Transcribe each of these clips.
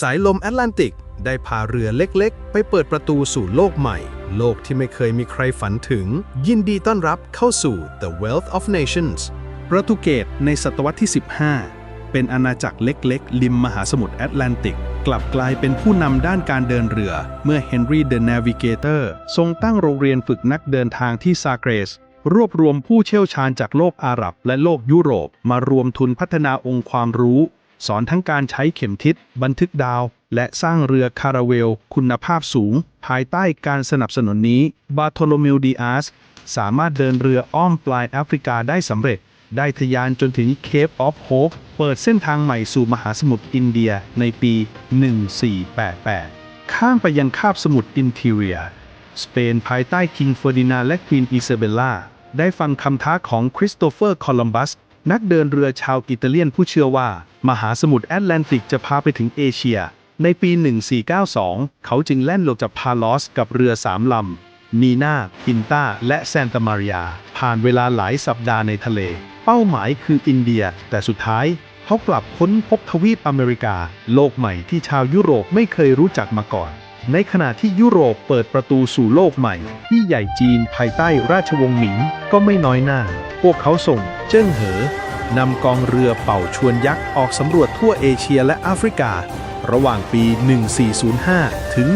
สายลมแอตแลนติกได้พาเรือเล็กๆ ไปเปิดประตูสู่โลกใหม่ โลกที่ไม่เคยมีใครฝันถึง ยินดีต้อนรับเข้าสู่ The Wealth of Nations โปรตุเกสในศตวรรษที่ 15 เป็นอาณาจักรเล็กๆ ริมมหาสมุทรแอตแลนติก กลับกลายเป็นผู้นำด้านการเดินเรือ เมื่อเฮนรี่เดอะนาวิเกเตอร์ทรงตั้งโรงเรียนฝึกนักเดินทางที่ซาเกรส รวบรวมผู้เชี่ยวชาญจากโลกอาหรับและโลกยุโรป มารวมทุนพัฒนาองค์ความรู้ สอนทั้งการใช้เข็มทิศ บันทึกดาว และสร้างเรือคาราเวล คุณภาพสูง ภายใต้การสนับสนุนนี้ บาโทโลเมลดีอาสสามารถเดินเรืออ้อมปลายแอฟริกาได้สำเร็จ ได้ทะยานจนถึงเคปออฟโฮปเปิดเส้นทางใหม่สู่มหาสมุทรอินเดียในปี 1488 ข้ามไปยังคาบสมุทรอินเทเรีย สเปนภายใต้คิงเฟอร์ดินาและควีนอิซาเบลล่าได้ฟังคำท้าของคริสโตเฟอร์โคลัมบัส นักเดินเรือชาวอิตาเลียนผู้เชื่อว่า มหาสมุทรแอตแลนติกจะพาไปถึงเอเชีย ในปี 1492 เขาจึงแล่นลงจากพาลอสกับเรือสามลำนีนาพินตาและแซนตามาริยา ผ่านเวลาหลายสัปดาห์ในทะเล เป้าหมายคืออินเดีย แต่สุดท้ายเขากลับค้นพบทวีปอเมริกา โลกใหม่ที่ชาวยุโรปไม่เคยรู้จักมาก่อน ในขณะที่ยุโรปเปิดประตูสู่โลกใหม่ ที่ใหญ่จีนภายใต้ราชวงศ์หมิงก็ไม่น้อยหน้า วกเขาส่งเจิ้งเหอนำกองเรือเป่าชวนยักษ์ออกสำรวจทั่วเอเชียและแอฟริกา ระหว่างปี 1405 ถึง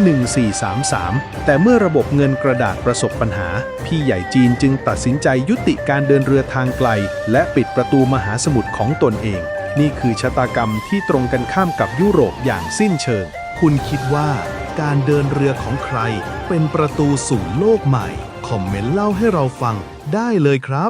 1433 แต่เมื่อระบบเงินกระดาษประสบปัญหา พี่ใหญ่จีนจึงตัดสินใจยุติการเดินเรือทางไกล และปิดประตูมหาสมุทรของตนเอง นี่คือชะตากรรมที่ตรงกันข้ามกับยุโรปอย่างสิ้นเชิง คุณคิดว่าการเดินเรือของใคร เป็นประตูสู่โลกใหม่ คอมเมนต์เล่าให้เราฟังได้เลยครับ